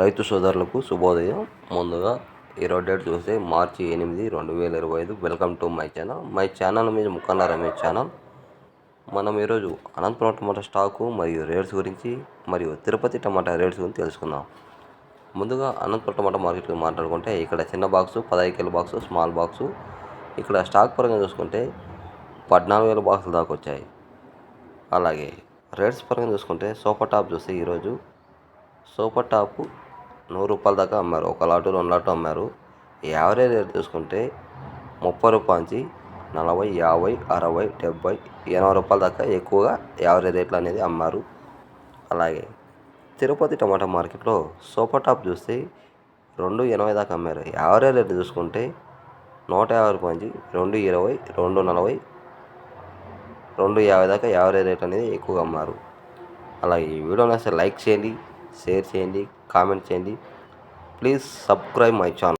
రైతు సోదరులకు శుభోదయం. ముందుగా ఈరోజు డేట్ చూస్తే మార్చి ఎనిమిది రెండు వేల ఇరవై ఐదు. Welcome to my channel. My channel మీద ముక్కన్న రమేష్ ఛానల్. మనం ఈరోజు అనంతపురం టమాటా స్టాకు మరియు రేట్స్ గురించి మరియు తిరుపతి టమాటా రేట్స్ గురించి తెలుసుకుందాం. ముందుగా అనంతపురం టమాటా మార్కెట్కి మాట్లాడుకుంటే ఇక్కడ చిన్న బాక్సు పదహైదు కిలో బాక్సు స్మాల్ బాక్సు. ఇక్కడ స్టాక్ పరంగా చూసుకుంటే పద్నాలుగు వేల బాక్సులు దాకా వచ్చాయి. అలాగే రేట్స్ పరంగా చూసుకుంటే సోఫా టాప్ చూస్తే ఈరోజు సూపర్ టాప్ నూరు రూపాయల దాకా అమ్మారు. ఒక లాటు రెండు లాటు అమ్మారు. యావరేజ్ రేట్ చూసుకుంటే ముప్పై రూపాయల నుంచి నలభై యాభై అరవై డెబ్బై ఎనభై రూపాయల దాకా ఎక్కువగా యావరేజ్ రేట్లు అనేది అమ్మారు. అలాగే తిరుపతి టమాటా మార్కెట్లో సూపర్ టాప్ చూస్తే రెండు ఎనభై దాకా అమ్మారు. యావరేజ్ రేట్ చూసుకుంటే నూట యాభై రూపాయల నుంచి రెండు ఇరవై రెండు నలభై రెండు యాభై దాకా యావరేజ్ రేట్ అనేది ఎక్కువగా అమ్మారు. అలాగే ఈ వీడియో నచ్చితే లైక్ చేయండి. షేర్ చేయండి కామెంట్ చేయండి. Please subscribe my channel.